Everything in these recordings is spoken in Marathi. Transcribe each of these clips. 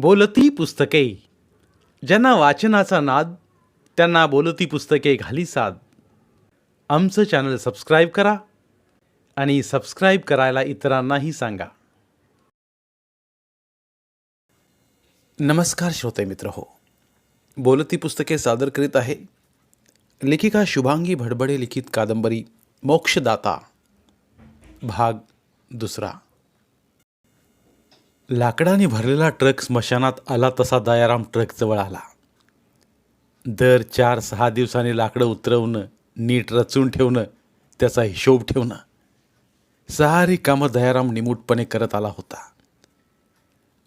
बोलती पुस्तके. ज्यांना वाचनाचा नाद त्यांना बोलती पुस्तके घाली साद. आमचं चॅनल सबस्क्राईब करा आणि सबस्क्राईब करायला इतरांनाही सांगा. नमस्कार श्रोते मित्र हो. बोलती पुस्तके सादर करीत आहे लेखिका शुभांगी भडबडे लिखित कादंबरी मोक्षदाता भाग दुसरा. लाकडाने भरलेला ट्रक स्मशानात आला तसा दयाराम ट्रकजवळ आला. दर चार सहा दिवसांनी लाकडं उतरवणं नीट रचून ठेवणं त्याचा हिशोब ठेवणं सारी कामं दयाराम निमूटपणे करत आला होता.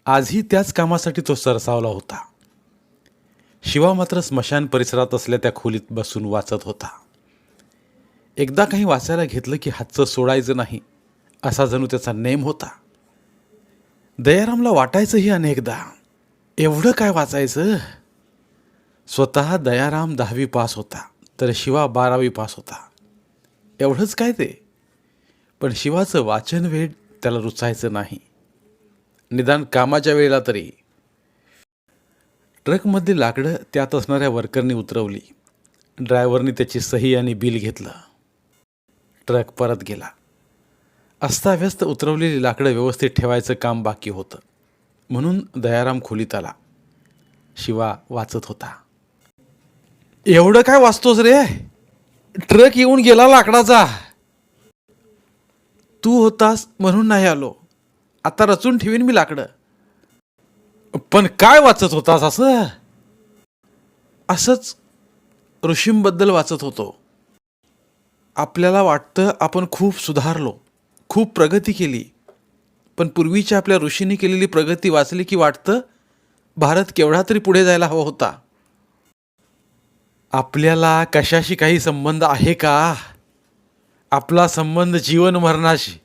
आजही त्याच कामासाठी तो सरसावला होता. शिवा मात्र स्मशान परिसरात असल्या त्या खोलीत बसून वाचत होता. एकदा काही वाचायला घेतलं की हातचं सोडायचं नाही असा जणू त्याचा नेम होता. दयारामला वाटायचंही अनेकदा. एवढं काय वाचायचं? स्वतः दयाराम दहावी पास होता तर शिवा बारावी पास होता. एवढंच काय ते? पण शिवाचं वाचन वेळ त्याला रुचायचं नाही. निदान कामाच्या वेळेला तरी. ट्रकमध्ये लाकडं त्यात असणाऱ्या वर्करनी उतरवली. ड्रायव्हरनी त्याची सही आणि बिल घेतलं. ट्रक परत गेला. अस्ताव्यस्त उतरवलेली लाकडं व्यवस्थित ठेवायचं काम बाकी होतं. म्हणून दयाराम खोलीत आला शिवा वाचत होता. एवढं काय वाचतोस रे? ट्रक येऊन गेला लाकडाचा. तू होतास म्हणून नाही आलो. आता रचून ठेवीन मी लाकडं. पण काय वाचत होतास असं? असंच ऋषींबद्दल वाचत होतो. आपल्याला वाटतं आपण खूप सुधारलो. खूप प्रगती केली. पण पूर्वीच्या आपल्या ऋषींनी केलेली प्रगती वाचली की वाटतं भारत केवढा तरी पुढे जायला हवा होता. आपल्याला कशाशी काही संबंध आहे का? आपला संबंध जीवन मरणाशी.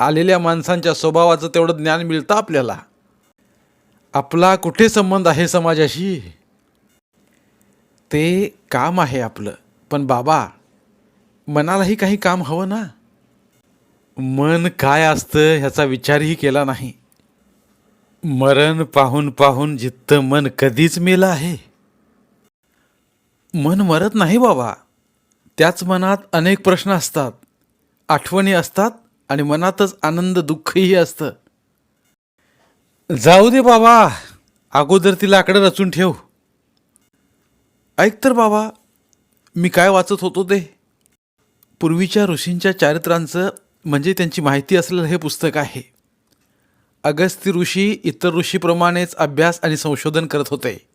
आलेल्या माणसांच्या स्वभावाचं तेवढं ज्ञान मिळतं आपल्याला. आपला कुठे संबंध आहे समाजाशी? ते काम आहे आपलं. पण बाबा मनालाही काही काम हवं ना? मन काय असतं ह्याचा विचारही केला नाही. मरण पाहून पाहून जित्त मन कधीच मेलं आहे. मन मरत नाही बाबा. त्याच मनात अनेक प्रश्न असतात. आठवणी असतात आणि मनातच आनंद दुःखही असतं. जाऊ दे बाबा. अगोदर ती लाकडं रचून ठेव. ऐक तर बाबा मी काय वाचत होतो ते? पूर्वीच्या ऋषींच्या चारित्रांचं म्हणजे त्यांची माहिती असलेलं हे पुस्तक आहे. अगस्ती ऋषी इतर ऋषीप्रमाणेच अभ्यास आणि संशोधन करत होते.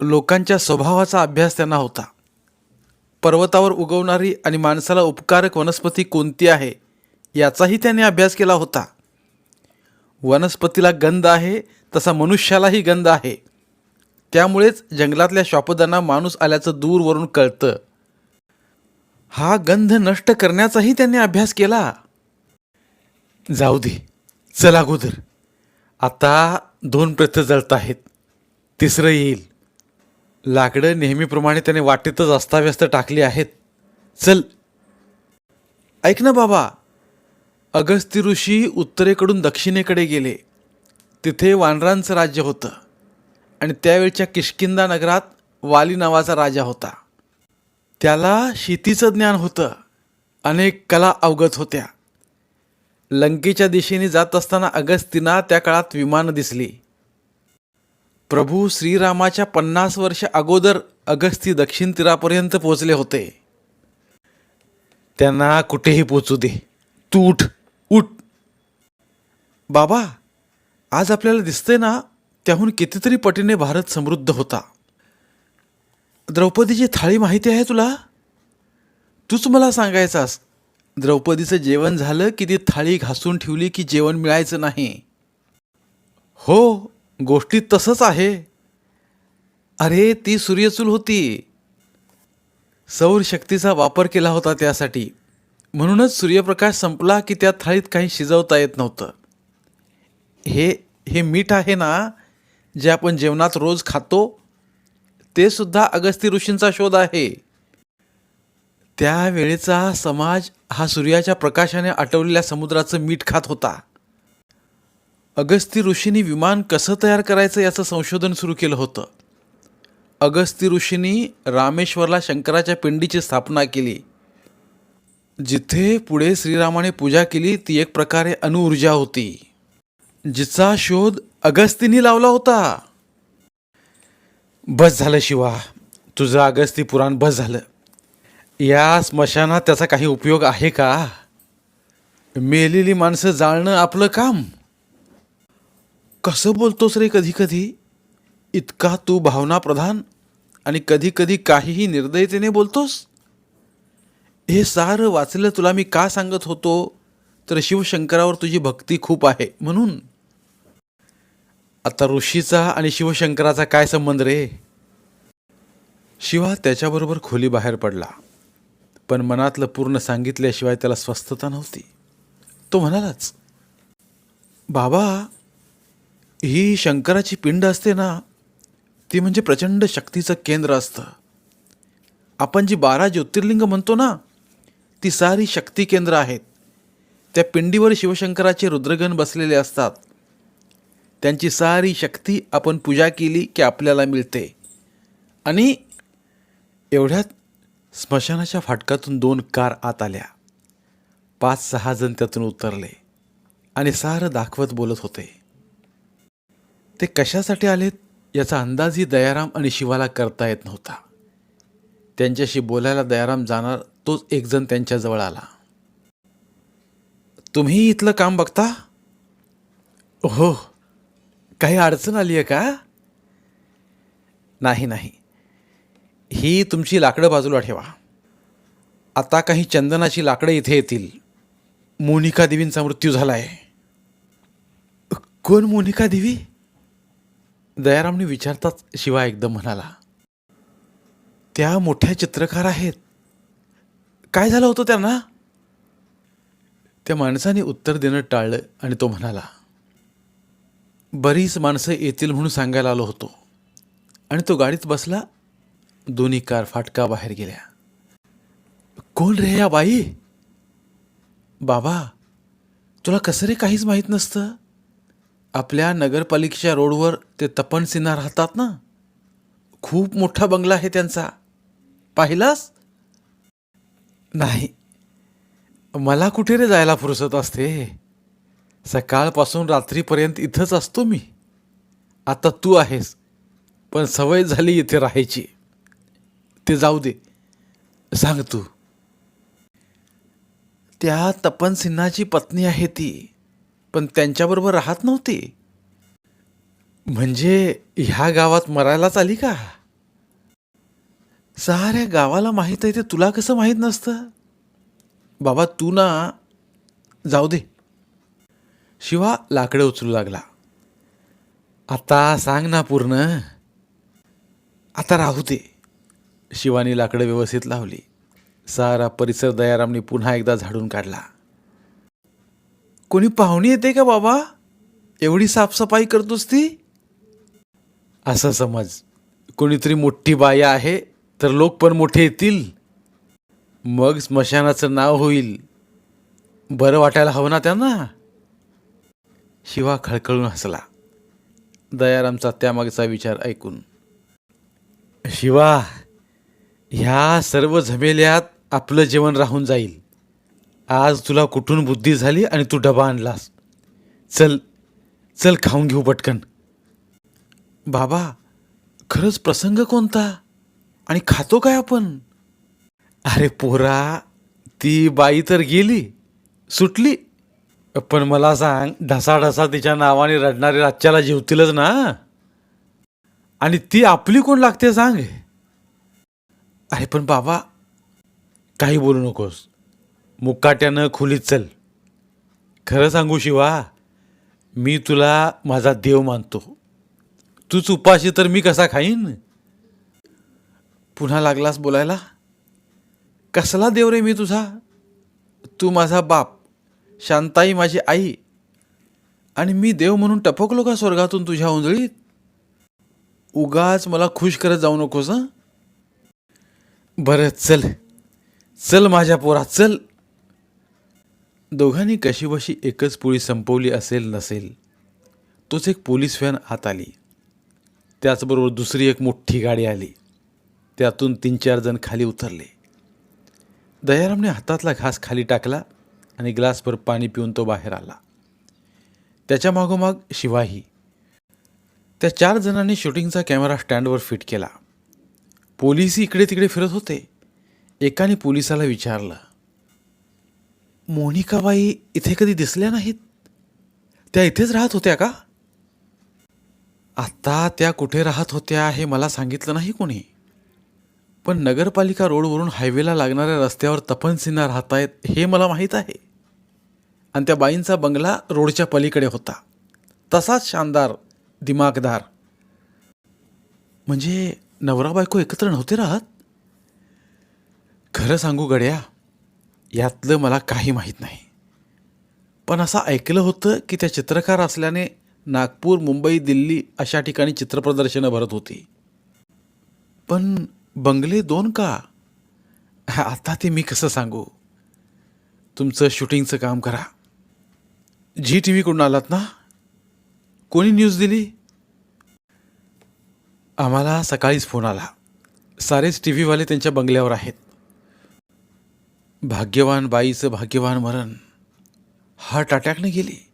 लोकांच्या स्वभावाचा अभ्यास त्यांना होता. पर्वतावर उगवणारी आणि माणसाला उपकारक वनस्पती कोणती आहे याचाही त्याने अभ्यास केला होता. वनस्पतीला गंध आहे तसा मनुष्यालाही गंध आहे. त्यामुळेच जंगलातल्या श्वापदांना माणूस आल्याचं दूरवरून कळतं. हा गंध नष्ट करण्याचाही त्यांनी अभ्यास केला. जाऊ दे चल अगोदर. आता दोन प्रथ जळत आहेत. तिसरं येईल. लाकडं नेहमीप्रमाणे त्याने वाटेतच अस्ताव्यस्त टाकली आहेत. चल. ऐक ना बाबा अगस्ती ऋषी उत्तरेकडून दक्षिणेकडे गेले. तिथे वानरांचं राज्य होतं. आणि त्यावेळच्या किष्किंदा नगरात वाली नावाचा राजा होता. त्याला शेतीचं ज्ञान होतं. अनेक कला अवगत होत्या. लंकेच्या दिशेने जात असताना अगस्तीना त्या काळात विमानं दिसली. प्रभू श्रीरामाच्या पन्नास वर्ष अगोदर अगस्ती दक्षिण तीरापर्यंत पोचले होते. त्यांना कुठेही पोचू दे. तू उठ उठ. बाबा आज आपल्याला दिसतंय ना त्याहून कितीतरी पटीने भारत समृद्ध होता. द्रौपदीची थाळी माहिती आहे तुला? तूच मला सांगायचास. द्रौपदीचं जेवण झालं की ती थाळी घासून ठेवली की जेवण मिळायचं नाही. हो गोष्टी तसंच आहे. अरे ती सूर्यचूल होती. सौर शक्तीचा वापर केला होता त्यासाठी. म्हणूनच सूर्यप्रकाश संपला की त्या थाळीत काही शिजवता येत नव्हतं. हे हे मीठ आहे ना जे आपण जेवणात रोज खातो? ते सुद्धा अगस्ती ऋषींचा शोध आहे. त्यावेळेचा समाज हा सूर्याच्या प्रकाशाने आटवलेल्या समुद्राचं मीठ खात होता. अगस्ती ऋषींनी विमान कसं तयार करायचं याचं संशोधन सुरू केलं होतं. अगस्ती ऋषींनी रामेश्वरला शंकराच्या पिंडीची स्थापना केली. जिथे पुढे श्रीरामाने पूजा केली ती एक प्रकारे अणुऊर्जा होती. जिचा शोध अगस्तीनी लावला होता. बस झालं शिवा. तुझं अगस्ती पुराण बस झालं. या स्मशानात त्याचा काही उपयोग आहे का? मेलेली माणसं जाळणं आपलं काम. कसं बोलतोस रे कधी कधी इतका तू भावनाप्रधान आणि कधी कधी काहीही निर्दयतेने बोलतोस? हे सारं वाचलं तुला मी का सांगत होतो? तर शिवशंकरावर तुझी भक्ती खूप आहे म्हणून. आता ऋषीचा आणि शिवशंकराचा काय संबंध रे? शिवा त्याच्याबरोबर खोली बाहेर पडला. पण मनातलं पूर्ण सांगितल्याशिवाय त्याला स्वस्थता नव्हती. तो म्हणालाच बाबा ही शंकराची पिंड असते ना ती म्हणजे प्रचंड शक्तीचं केंद्र असतं. आपण जी बारा ज्योतिर्लिंग म्हणतो ना ती सारी शक्ती केंद्र आहेत. त्या पिंडीवर शिवशंकराचे रुद्रगण बसलेले असतात. त्यांची सारी शक्ती आपण पूजा केली की आपल्याला मिळते. आणि एवढ्यात स्मशानाच्या फाटकातून दोन कार आत आल्या. पाच सहा जण त्यातून उतरले आणि सारं दाखवत बोलत होते. ते कशासाठी आलेत याचा अंदाजही दयाराम आणि शिवाला करता येत नव्हता. त्यांच्याशी बोलायला दयाराम जाणार तोच एकजण त्यांच्याजवळ आला. तुम्ही इथलं काम बघता? हो काही अडचण आली आहे का? नाही नाही. ही तुमची लाकडं बाजूला ठेवा. आता काही चंदनाची लाकडं इथे येतील. मोनिका देवींचा मृत्यू झाला आहे कोण मोनिका देवी? दयारामने विचारताच शिवा एकदम म्हणाला. त्या मोठ्या चित्रकार आहेत. काय झालं होतं त्यांना? त्या माणसाने उत्तर देणं टाळलं आणि तो म्हणाला बरीच माणसं येतील म्हणून सांगायला आलो होतो. आणि तो गाडीत बसला. दोन्ही कार फाटका बाहेर गेल्या. कोण रे या बाई? बाबा तुला कसं रे काहीच माहीत नसतं? आपल्या नगरपालिकेच्या रोडवर ते तपन सिन्हा राहतात ना? खूप मोठा बंगला आहे त्यांचा. पाहिलास? नाही. मला कुठे रे जायला फुरसत असते? सकाळपासून रात्रीपर्यंत इथंच असतो मी. आता तू आहेस पण सवय झाली इथे राहायची. ते जाऊ दे. सांग तू. त्या तपन सिन्हाची पत्नी आहे ती पण त्यांच्याबरोबर राहत नव्हती. म्हणजे ह्या गावात मरायलाच आली का? साऱ्या गावाला माहीत आहे ते तुला कसं माहीत नसतं? बाबा तू ना जाऊ दे. शिवा लाकडं उचलू लागला. आता सांग ना पूर्ण. आता राहू दे. शिवानी लाकडं व्यवस्थित लावली. सारा परिसर दयारामने पुन्हा एकदा झाडून काढला. कोणी पाहुणी येते का बाबा? एवढी साफसफाई करतोस ती? असं समज. कोणीतरी मोठी बाया आहे तर लोक पण मोठे येतील. मग स्मशानाचं नाव होईल. बरं वाटायला हवं ना त्यांना. शिवा खळखळून हसला. दयारामचा त्यामागचा विचार ऐकून. शिवा ह्या सर्व झमेल्यात आपलं जेवण राहून जाईल. आज तुला कुठून बुद्धी झाली आणि तू डबा आणलास? चल चल खाऊन घेऊ पटकन. बाबा खरंच प्रसंग कोणता? आणि खातो काय आपण? अरे पोरा ती बाई तर गेली सुटली. पण मला सांग ढसाढसा तिच्या नावाने रडणारी राज्याला जेवतीलच ना? आणि ती आपली कोण लागते सांग? अरे पण बाबा काही बोलू नकोस. मुकाट्यानं खोलीत चल. खरं सांगू शिवा मी तुला माझा देव मानतो. तूच उपाशी तर मी कसा खाईन? पुन्हा लागलास बोलायला? कसला देव रे मी तुझा? तू माझा बाप. शांताई माझी आई. आणि मी देव म्हणून टपकलो का स्वर्गातून तुझ्या उंजळीत? उगाच मला खुश करत जाऊ नकोस हं? बरं चल. चल माझ्या पोरा चल. दोघांनी कशीबशी एकच पोळी संपवली असेल नसेल तोच एक पोलीस व्हॅन आत आली. त्याचबरोबर दुसरी एक मोठी गाडी आली. त्यातून तीन चार जण खाली उतरले. दयारामने हातातला घास खाली टाकला. आणि ग्लासभर पाणी पिऊन तो बाहेर आला. त्याच्या मागोमाग शिवाही. त्या चार जणांनी शूटिंगचा कॅमेरा स्टँडवर फिट केला. पोलीसही इकडे तिकडे फिरत होते. एकाने पोलिसाला विचारलं मोनिकाबाई इथे कधी दिसल्या नाहीत? त्या इथेच राहत होत्या का? आत्ता त्या कुठे राहत होत्या हे मला सांगितलं नाही कोणी. पण नगरपालिका रोडवरून हायवेला लागणाऱ्या रस्त्यावर तपन सिन्हा राहत आहेत हे मला माहीत आहे. आणि त्या बाईंचा बंगला रोडच्या पलीकडे होता. तसाच शानदार दिमागदार. म्हणजे नवरा बायको एकत्र नव्हते राहत? खरं सांगू गड्या यातलं मला काही माहीत नाही. पण असं ऐकलं होतं की त्या चित्रकार असल्याने नागपूर मुंबई दिल्ली अशा ठिकाणी चित्रप्रदर्शनं भरत होती. पण बंगले दोन का? आता ते मी कसं सांगू? तुमचं शूटिंगचं काम करा. झी टी व्हीकडून आलात ना? कोणी न्यूज दिली? आम्हाला सकाळीच फोन आला. सारेच टी व्हीवाले त्यांच्या बंगल्यावर आहेत. भाग्यवान बाईचं भाग्यवान मरण. हार्ट अटॅकने गेली.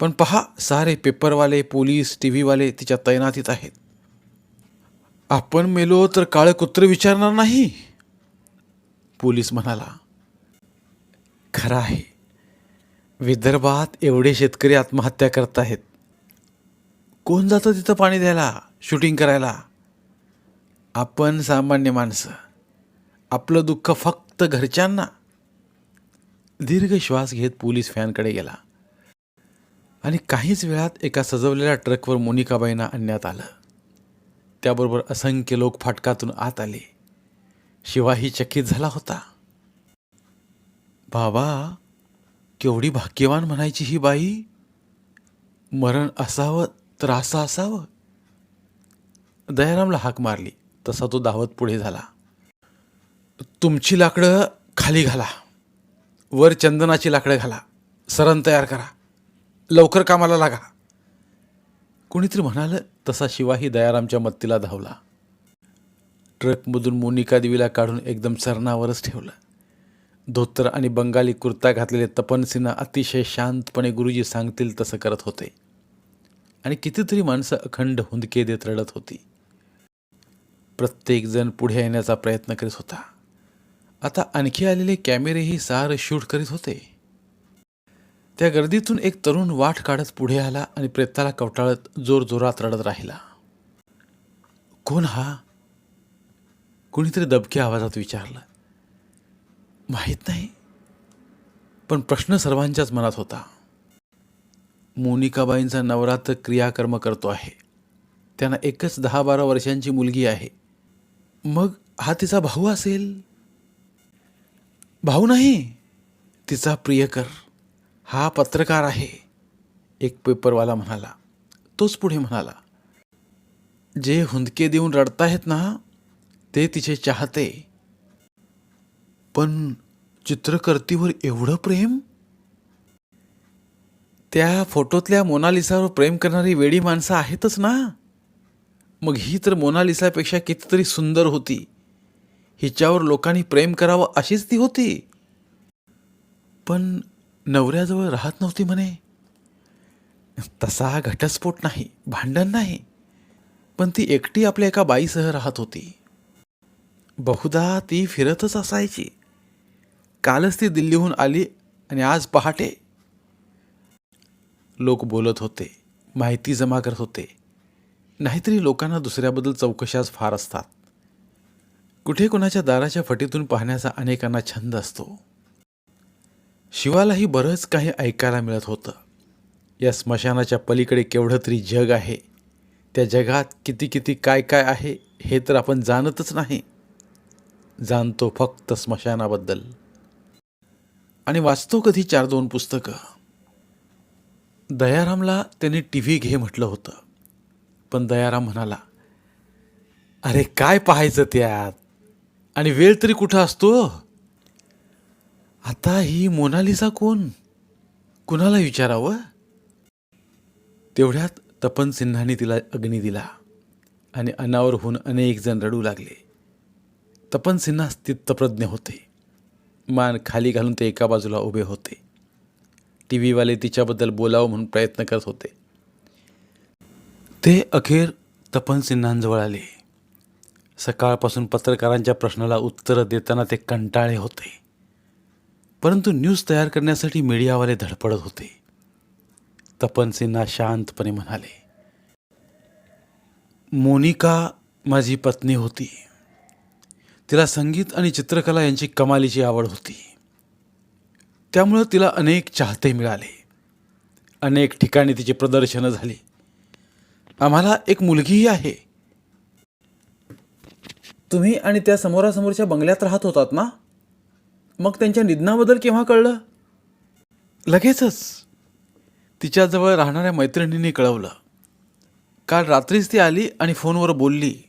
पण पहा सारे पेपरवाले पोलीस टी व्हीवाले तिच्या तैनातीत आहेत. आपण मेलो तर काळं कुत्र विचारणार नाही? पोलीस म्हणाला खरं आहे. विदर्भात एवढे शेतकरी आत्महत्या करत आहेत. कोण जातं तिथं पाणी द्यायला शूटिंग करायला? आपण सामान्य माणसं. आपलं दुःख फक्त घरच्यांना. दीर्घ श्वास घेत पोलीस फॅनकडे गेला. आणि काहीच वेळात एका सजवलेल्या ट्रकवर मोनिकाबाईंना आणण्यात आलं. त्याबरोबर असंख्य लोक फाटकातून आत आले. शिवाही चकित झाला होता. बाबा केवढी भाग्यवान म्हणायची ही बाई? मरण असावं तर असं असावं? दयारामला हाक मारली. तसा तो धावत पुढे झाला. तुमची लाकडं खाली घाला. वर चंदनाची लाकडं घाला. सरण तयार करा. लवकर कामाला लागा. कोणीतरी म्हणालं तसा शिवाही दयारामच्या मत्तीला धावला. ट्रकमधून मोनिका देवीला काढून एकदम सरणावरच ठेवलं. धोतर आणि बंगाली कुर्ता घातलेले तपन सिन्हा अतिशय शांतपणे गुरुजी सांगतील तसं करत होते. आणि कितीतरी माणसं अखंड हुंदके देत रडत होती. प्रत्येकजण पुढे येण्याचा प्रयत्न करीत होता. आता आणखी आलेले कॅमेरेही सार शूट करीत होते. त्या गर्दीतून एक तरुण वाट काढत पुढे आला आणि प्रेताला कवटाळत जोरजोरात रडत राहिला. कोण हा? कुणीतरी दबक्या आवाजात विचारलं. माहीत नाही. पण प्रश्न सर्वांच्याच मनात होता. मोनिकाबाईंचा नवरा तर क्रियाकर्म करतो आहे. त्यांना एकच दहा बारा वर्षांची मुलगी आहे. मग हा तिचा भाऊ असेल? भाऊ नाही. तिचा प्रियकर. हा पत्रकार आहे. एक पेपरवाला म्हणाला. तोच पुढे म्हणाला. जे हुंदके देऊन रडतायत ना ते तिचे चाहते. पण चित्रकर्तीवर एवढं प्रेम? त्या फोटोतल्या मोनालिसावर प्रेम करणारी वेडी माणसं आहेतच ना? मग ही तर मोनालिसापेक्षा कितीतरी सुंदर होती. हिच्यावर लोकांनी प्रेम करावं अशीच ती होती. पण नवऱ्याजवळ राहत नव्हती म्हणे. तसा घटस्फोट नाही भांडण नाही. पण ती एकटी आपल्या एका बाईसह राहत होती. बहुधा ती फिरतच असायची. कालच ती दिल्लीहून आली आणि आज पहाटे लोक बोलत होते माहिती जमा करत होते. नाहीतरी लोकांना दुसऱ्याबद्दल चौकशाच फार असतात. कुठे कुणाच्या दाराच्या फटीतून पाहण्याचा अनेकांना छंद असतो. शिवालाही बरंच काही ऐकायला मिळत होतं. या स्मशानाच्या पलीकडे केवढं तरी जग आहे. त्या जगात किती किती काय काय आहे हे तर आपण जाणतच नाही. जाणतो फक्त स्मशानाबद्दल. आणि वाचतो कधी चार दोन पुस्तकं. दयारामला त्यांनी टी व्ही घे म्हटलं होतं. पण दयाराम म्हणाला अरे काय पाहायचं त्यात? आणि वेळ तरी कुठं असतो? आता ही मोनालिसा कोण? कुणाला विचारावं? तेवढ्यात तपन सिन्हाने तिला अग्नी दिला आणि अनावर होऊन अनेक जण रडू लागले. तपन सिन्हा स्थितप्रज्ञ होते. मान खाली घालून ते एका बाजूला उभे होते. टी व्हीवाले तिच्याबद्दल बोलावं म्हणून प्रयत्न करत होते. ते अखेर तपन सिन्हांजवळ आले. सकाळपासून पत्रकारांच्या प्रश्नाला उत्तरं देताना ते कंटाळे होते. परंतु न्यूज तयार करण्यासाठी मीडियावाले धडपडत होते. तपन सिन्हा शांतपणे म्हणाले मोनिका माझी पत्नी होती. तिला संगीत आणि चित्रकला यांची कमालीची आवड होती. त्यामुळं तिला अनेक चाहते मिळाले. अनेक ठिकाणी तिची प्रदर्शनं झाली. आम्हाला एक मुलगीही आहे. तुम्ही आणि त्या समोरासमोरच्या बंगल्यात राहत होतात ना? मग त्यांच्या निधनाबद्दल केव्हा कळलं? लगेचच. तिच्याजवळ राहणाऱ्या मैत्रिणींनी कळवलं. काल रात्रीच ती आली आणि फोनवर बोलली.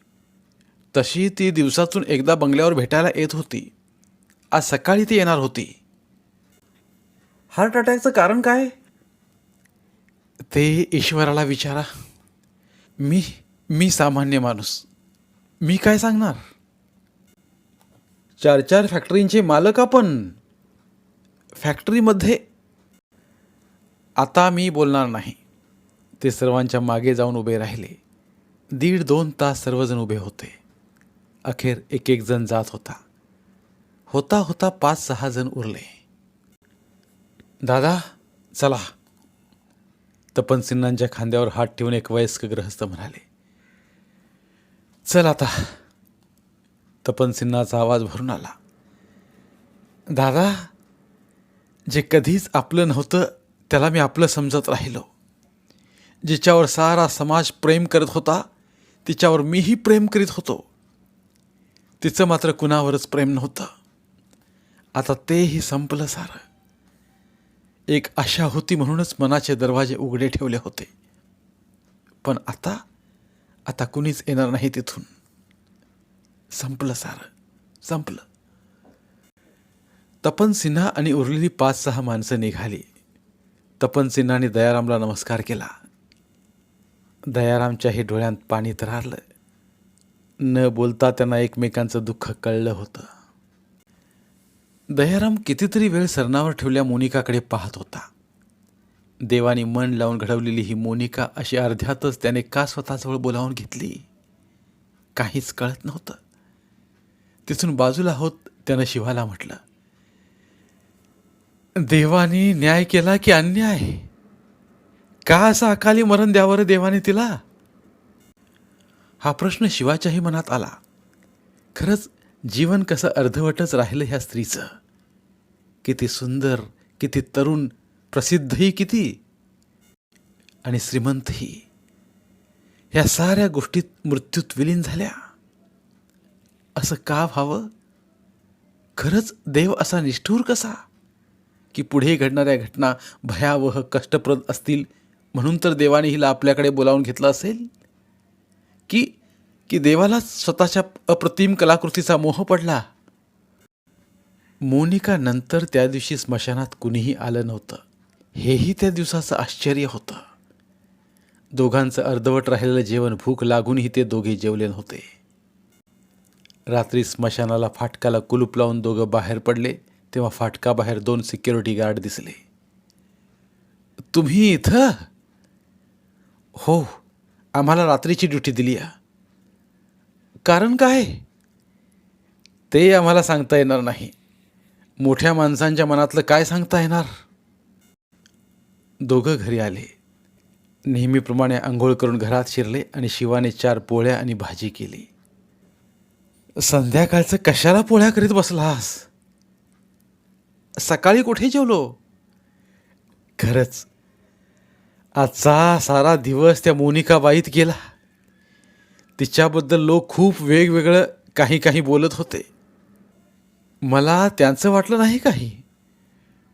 तशी ती दिवसातून एकदा बंगल्यावर भेटायला येत होती. आज सकाळी ती येणार होती. हार्ट अटॅकचं कारण काय? ते ईश्वराला विचारा. मी मी सामान्य माणूस. मी काय सांगणार? चार चार फॅक्टरींचे मालक आपण. फॅक्टरीमध्ये आता मी बोलणार नाही. ते सर्वांच्या मागे जाऊन उभे राहिले. दीड दोन तास सर्वजण उभे होते. अखेर एक एक जण जात होता. होता होता पाच सहा जण उरले. दादा चला. तपन सिन्हांच्या खांद्यावर हात ठेवून एक वयस्क ग्रहस्थ म्हणाले चल आता. तपन सिन्हाचा आवाज भरून आला दादा जे कधीच आपलं नव्हतं त्याला मी आपलं समजत राहिलो. जिच्यावर सारा समाज प्रेम करत होता तिच्यावर मीही प्रेम करीत होतो. तिचं मात्र कुणावरच प्रेम नव्हतं. आता तेही संपलं सारं. एक आशा होती म्हणूनच मनाचे दरवाजे उघडे ठेवले होते. पण आता आता कुणीच येणार नाही तिथून. संपलं सारं. संपलं. तपन सिन्हा आणि उरलेली पाच सहा माणसं निघाली. तपन सिन्हाने दयारामला नमस्कार केला. दयारामच्याही डोळ्यांत पाणी तरारलं न बोलता त्यांना एकमेकांचं दुःख कळलं होतं. दयाराम कितीतरी वेळ सरणावर ठेवल्या मोनिकाकडे पाहत होता. देवाने मन लावून घडवलेली ही मोनिका अशी अर्ध्यातच त्याने का स्वतःजवळ बोलावून घेतली? काहीच कळत नव्हतं. तिथून बाजूला होत त्यानं शिवाला म्हटलं देवाने न्याय केला की अन्याय? का असं अकाली मरण द्यावर रे देवाने तिला? हा प्रश्न शिवाच्याही मनात आला. खरंच जीवन कसं अर्धवटच राहिलं ह्या स्त्रीचं? किती सुंदर किती तरुण प्रसिद्धही किती? आणि श्रीमंतही. ह्या साऱ्या गोष्टीत मृत्यूत विलीन झाल्या. असं का व्हावं? खरंच देव असा निष्ठूर कसा? की पुढे घडणाऱ्या घटना भयावह कष्टप्रद असतील म्हणून तर देवाने हिला आपल्याकडे बोलावून घेतलं असेल? की की देवाला स्वतःच्या अप्रतिम कलाकृतीचा मोह पडला. मोनिका नंतर त्या दिवशी स्मशानात कुणीही आलं नव्हतं. हेही त्या दिवसाचं आश्चर्य होतं. दोघांचं अर्धवट राहिलेलं जेवण भूक लागूनही ते दोघे जेवले नव्हते. रात्री स्मशानाला फाटकाला कुलूप लावून दोघं बाहेर पडले तेव्हा फाटकाबाहेर दोन सिक्युरिटी गार्ड दिसले. तुम्ही इथं? हो आम्हाला रात्रीची ड्युटी दिली आहे. कारण काय? ते आम्हाला सांगता येणार नाही. मोठ्या माणसांच्या मनातलं काय सांगता येणार? दोघं घरी आले. नेहमीप्रमाणे आंघोळ करून घरात शिरले आणि शिवाने चार पोळ्या आणि भाजी केली. संध्याकाळचं कशाला पोळ्या करीत बसलास? सकाळी कुठे जेवलो? खरंच आजचा सारा दिवस त्या मोनिकाबाईत गेला. तिच्याबद्दल लोक खूप वेगवेगळं काही काही बोलत होते. मला त्यांचं वाटलं नाही काही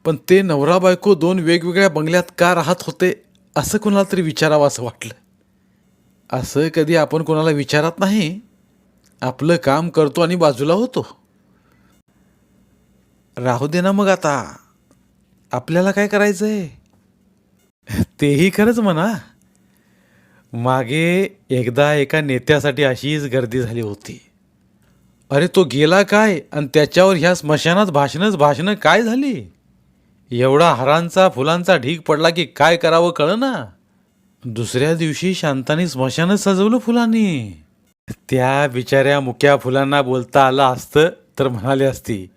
पण ते नवरा बायको दोन वेगवेगळ्या बंगल्यात का राहत होते असं कोणाला तरी विचारावं असं वाटलं. असं कधी आपण कोणाला विचारत नाही. आपलं काम करतो आणि बाजूला होतो. राहू दे ना मग आता. आपल्याला काय करायचं आहे तेही खरंच म्हणा. मागे एकदा एका नेत्यासाठी अशीच गर्दी झाली होती. अरे तो गेला काय? आणि त्याच्यावर ह्या स्मशानात भाषणच भाषणं काय झाली? एवढा हारांचा फुलांचा ढीग पडला की काय करावं कळ ना दुसऱ्या दिवशी शांताने स्मशानच सजवलं फुलांनी. त्या बिचाऱ्या मुक्या फुलांना बोलता आलं असतं तर म्हणाले असती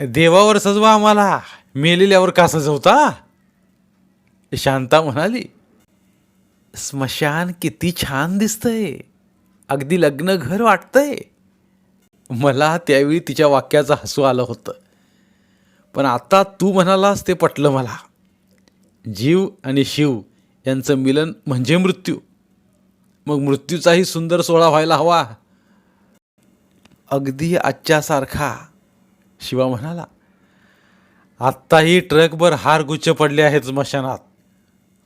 देवावर सजवा आम्हाला. मेलेल्यावर का सजवता? शांता म्हणाली स्मशान किती छान दिसतंय. अगदी लग्न घर वाटतंय. मला त्यावेळी तिच्या वाक्याचं हसू आलं होतं. पण आता तू म्हणालास ते पटलं मला. जीव आणि शिव यांचं मिलन म्हणजे मृत्यू. मग मृत्यूचाही सुंदर सोहळा व्हायला हवा. अगदी आजच्यासारखा शिवा म्हणाला. आत्ताही ट्रकभर हार गुच्छ पडले आहेत स्मशानात.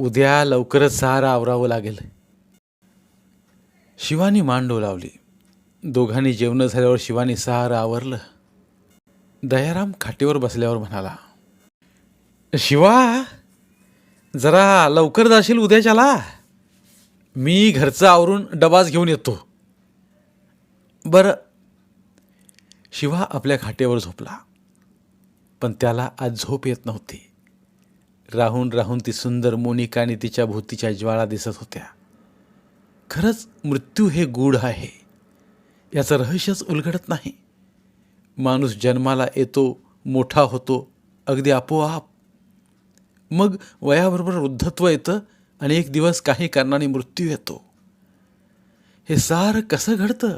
उद्या लवकरच सहारा आवरावं लागेल. शिवानी मान लावली. दोघांनी जेवणं झाल्यावर शिवानी सहारा आवरलं. दयाराम खाटीवर बसल्यावर म्हणाला शिवा जरा लवकर जाशील उद्याच्याला? मी घरचं आवरून डबाच घेऊन येतो. बरं. शिवा आपल्या खाटेवर झोपला पण त्याला आज झोप येत नव्हती. राहून राहून ती सुंदर मोनिका आणि तिच्या भोवतीच्या ज्वाळा दिसत होत्या. खरंच मृत्यू हे गूढ आहे. याचं रहस्यच उलगडत नाही. माणूस जन्माला येतो मोठा होतो अगदी आपोआप. मग वयाबरोबर वृद्धत्व येतं आणि एक दिवस काही कारणाने मृत्यू येतो. हे सारं कसं घडतं?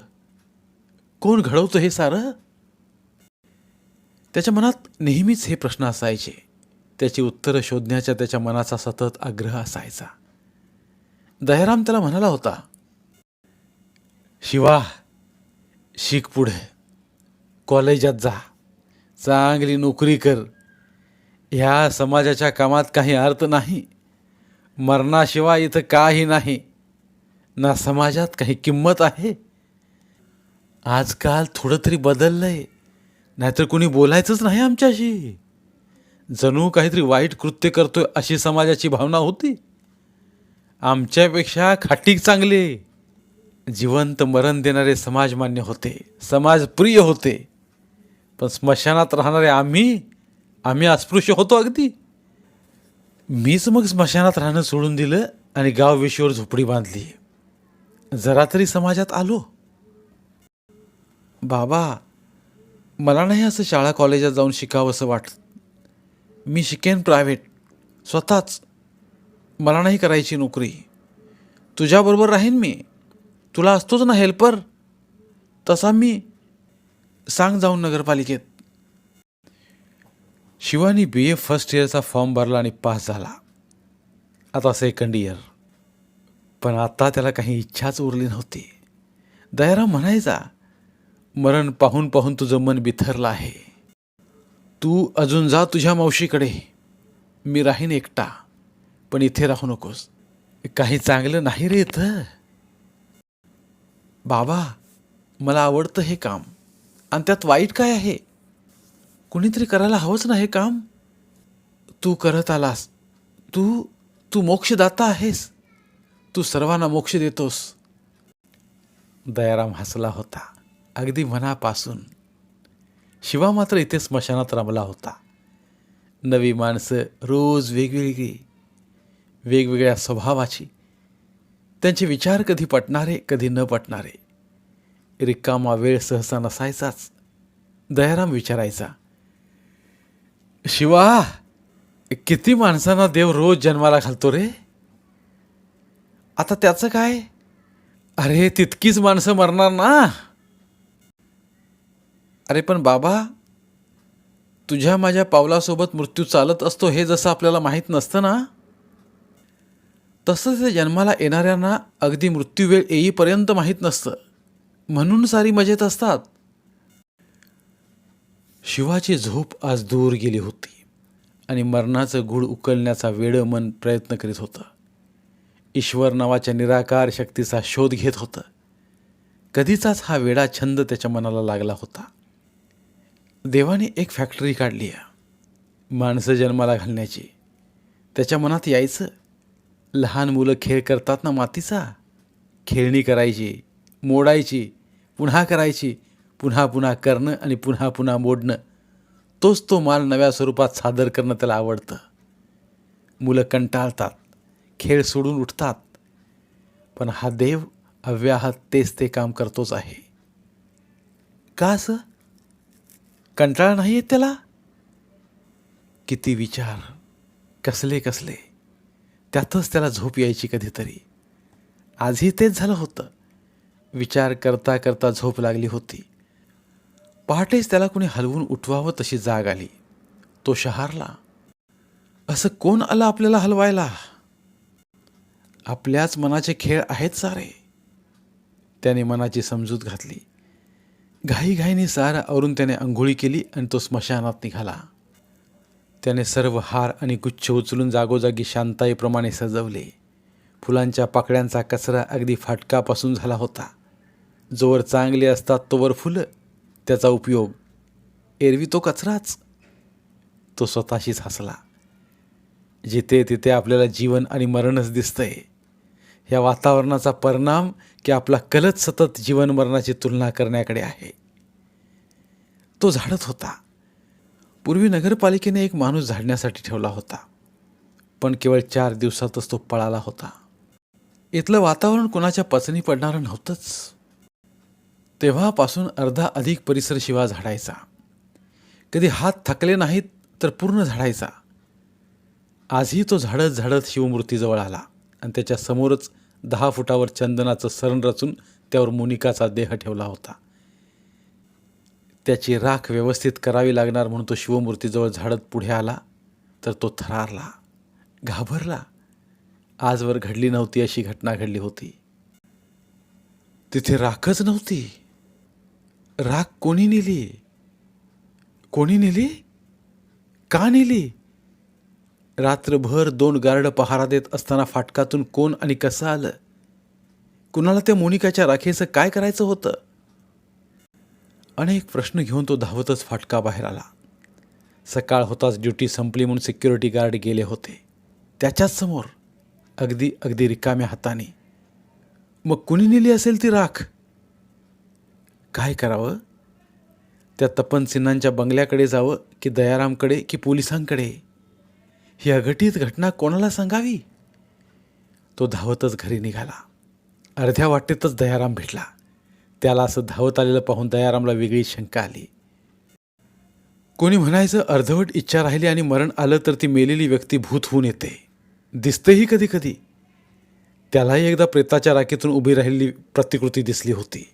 कोण घडवतं हे सारं? त्याच्या मनात नेहमीच हे प्रश्न असायचे. त्याची उत्तरं शोधण्याच्या त्याच्या मनाचा सतत आग्रह असायचा. दयाराम त्याला म्हणाला होता शिवा शिक पुढे. कॉलेजात जा. चांगली नोकरी कर. ह्या समाजाच्या कामात काही अर्थ नाही. मरणाशिवाय इथं काही नाही. ना समाजात काही किंमत आहे. आजकाल थोडं तरी बदललंय. नाहीतर कोणी बोलायचंच नाही आमच्याशी. जणू काहीतरी वाईट कृत्य करतोय अशी समाजाची भावना होती? आमच्यापेक्षा खाटीक चांगले. जिवंत मरण देणारे समाजमान्य होते. समाजप्रिय होते. पण स्मशानात राहणारे आम्ही आम्ही अस्पृश्य होतो अगदी. मीच मग स्मशानात राहणं सोडून दिलं आणि गाव वेशीवर झोपडी बांधली. जरा तरी समाजात आलो. बाबा मला नाही असं शाळा कॉलेजात जाऊन शिकावं असं वाटतं. मी शिकेन प्रायव्हेट स्वतःच. मला नाही करायची नोकरी. तुझ्याबरोबर राहीन मी. तुला असतोच ना हेल्पर तसा मी सांग जाऊन नगरपालिकेत. शिवानी बी ए फर्स्ट इयरचा फॉर्म भरला आणि पास झाला. आता सेकंड इयर पण आता त्याला काही इच्छाच उरली नव्हती. दयाराम म्हणायचा मरण पाहून पाहून तुझं मन बिथरलं आहे. तू अजून जा तुझ्या मावशीकडे. मी राहीन एकटा. पण इथे राहू नकोस. काही चांगलं नाही रे इथं. बाबा मला आवडतं हे काम. आणि त्यात वाईट काय आहे? कुणीतरी करायला हवंच ना हे काम. तू करत आलास. तू तू मोक्षदाता आहेस. तू सर्वांना मोक्ष देतोस. दयाराम हसला होता. अगदी मनापासून. शिवा मात्र इथे स्मशानात रमला होता. नवी माणसं रोज वेगवेगळी वेगवेगळ्या स्वभावाची. त्यांचे विचार कधी पटणारे कधी न पटणारे. रिकामा वेळ सहसा नसायचाच. दयाराम विचारायचा शिवा किती माणसांना देव रोज जन्माला घालतो रे? आता त्याचं काय? अरे तितकीच माणसं मरणार ना. अरे पण बाबा तुझ्या माझ्या पावलासोबत मृत्यू चालत असतो हे जसं आपल्याला माहीत नसतं ना? तसंच त्या जन्माला येणाऱ्यांना अगदी मृत्यू वेळ येईपर्यंत माहीत नसतं. म्हणून सारी मजेत असतात. शिवाची झोप आज दूर गेली होती आणि मरणाचं गुढ उकलण्याचा वेळ मन प्रयत्न करीत होतं. ईश्वर नावाच्या निराकार शक्तीचा शोध घेत होतं. कधीचाच हा वेडा छंद त्याच्या मनाला लागला होता. देवाने एक फॅक्टरी काढली आहे. माणसं जन्माला घालण्याची. त्याच्या मनात यायचं लहान मुलं खेळ करतात ना मातीचा? खेळणी करायची मोडायची पुन्हा करायची पुन्हा पुन्हा करणं आणि पुन्हा पुन्हा मोडणं. तोच तो माल नव्या स्वरूपात सादर करणं त्याला आवडतं. मुलं कंटाळतात खेळ सोडून उठतात. पण हा देव अव्याहत तेच ते काम करतोच आहे. का असं? कंटाळा नाही येत त्याला? किती विचार. कसले कसले. त्यातच त्याला झोप यायची कधीतरी. आजही तेच झालं होतं. विचार करता करता झोप लागली होती. पहाटेच त्याला कुणी हलवून उठवावं तशी जाग आली. तो शहारला असं कोण आलं आपल्याला हलवायला? आपल्याच मनाचे खेळ आहेत सारे. त्याने मनाची समजूत घातली. घाईघाईने सारा आवरून त्याने आंघोळी केली आणि तो स्मशानात निघाला. त्याने सर्व हार आणि गुच्छ उचलून जागोजागी शांताईप्रमाणे सजवले. फुलांच्या पाकळ्यांचा कचरा अगदी फाटकापासून झाला होता. जोवर चांगले असतात तोवर फुलं. त्याचा उपयोग एरवी तो कचराच. तो स्वतःशीच हसला. जिथे तिथे आपल्याला जीवन आणि मरणच दिसतंय. या वातावरणाचा परिणाम की आपला कलच सतत जीवनमरणाची तुलना करण्याकडे आहे. तो झाडत होता. पूर्वी नगरपालिकेने एक माणूस झाडण्यासाठी ठेवला होता. पण केवळ चार दिवसातच तो पळाला होता. इथलं वातावरण कोणाच्या पचनी पडणारं नव्हतंच. तेव्हापासून अर्धा अधिक परिसर शिवा झाडायचा. कधी हात थकले नाहीत तर पूर्ण झाडायचा. आजही तो झाडत झाडत शिवमूर्तीजवळ आला आणि त्याच्या समोरच दहा फुटावर चंदनाचं सरण रचून त्यावर मोनिकाचा देह ठेवला होता. त्याची राख व्यवस्थित करावी लागणार म्हणून तो शिवमूर्तीजवळ झाडत पुढे आला तर तो थरारला घाबरला. आजवर घडली नव्हती अशी घटना घडली होती. तिथे राखच नव्हती. राख कोणी नेली? कोणी नेली? का नेली? रात्रभर दोन गार्ड पहारा देत असताना फाटकातून कोण आणि कसं आलं? कुणाला त्या मोनिकाच्या राखेचं काय करायचं होतं? अनेक प्रश्न घेऊन तो धावतच फाटका बाहेर आला. सकाळ होताच ड्युटी संपली म्हणून सिक्युरिटी गार्ड गेले होते. त्याच्याच समोर अगदी अगदी रिकाम्या हाताने. मग कुणी नेली असेल ती राख? काय करावं? त्या तपन सिन्हांच्या बंगल्याकडे जावं की दयारामकडे की पोलिसांकडे? ही अघटित घटना कोणाला सांगावी? तो धावतच घरी निघाला. अर्ध्या वाटेतच दयाराम भेटला. त्याला असं धावत आलेलं पाहून दयारामला वेगळी शंका आली. कोणी म्हणायचं अर्धवट इच्छा राहिली आणि मरण आलं तर ती मेलेली व्यक्ती भूत होऊन येते. दिसतेही कधी कधी. त्यालाही एकदा प्रेताच्या राखेतून उभी राहिलेली प्रतिकृती दिसली होती.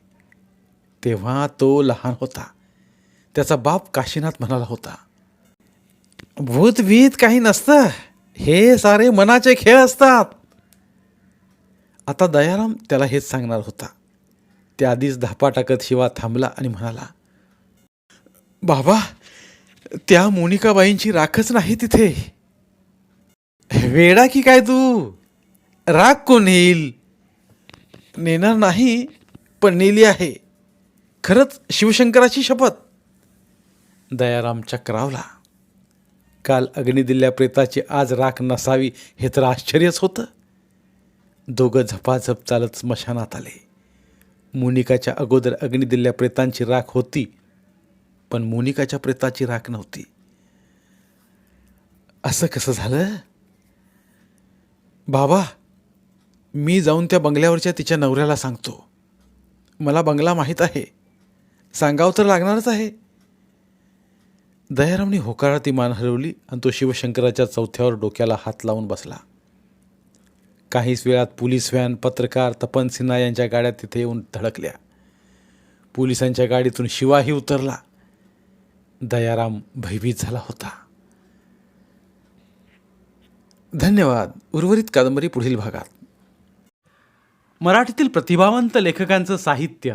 तेव्हा तो लहान होता. त्याचा बाप काशीनाथ म्हणाला होता. भूतभीत काही नसतं. हे सारे मनाचे खेळ असतात. आता दयाराम त्याला हेच सांगणार होता. त्या आधीच धापा टाकत शिवा थांबला आणि म्हणाला बाबा त्या मोनिकाबाईंची राखच नाही तिथे. वेडा की काय तू? राख कोण येईल? नेणार नाही पण नेली आहे. खरंच शिवशंकराची शपथ. दयाराम चक्रावला. काल अग्नी दिल्या प्रेताची आज राख नसावी हे तर आश्चर्यच होतं. दोघं झपाझप चालत स्मशानात आले. मोनिकाच्या अगोदर अग्नी दिल्या प्रेतांची राख होती पण मोनिकाच्या प्रेताची राख नव्हती. असं कसं झालं? बाबा मी जाऊन त्या बंगल्यावरच्या तिच्या नवऱ्याला सांगतो. मला बंगला माहीत आहे. सांगावं तर लागणारच आहे. दयारामने होकारा ती मान हलवली आणि तो शिवशंकराच्या चौथ्यावर डोक्याला हात लावून बसला. काहीच वेळात पोलीस व्हॅन पत्रकार तपन सिन्हा यांच्या गाड्या तिथे येऊन धडकल्या. पोलिसांच्या गाडीतून शिवाही उतरला. दयाराम भयभीत झाला होता. धन्यवाद. उर्वरित कादंबरी पुढील भागात. मराठीतील प्रतिभावंत लेखकांचं साहित्य.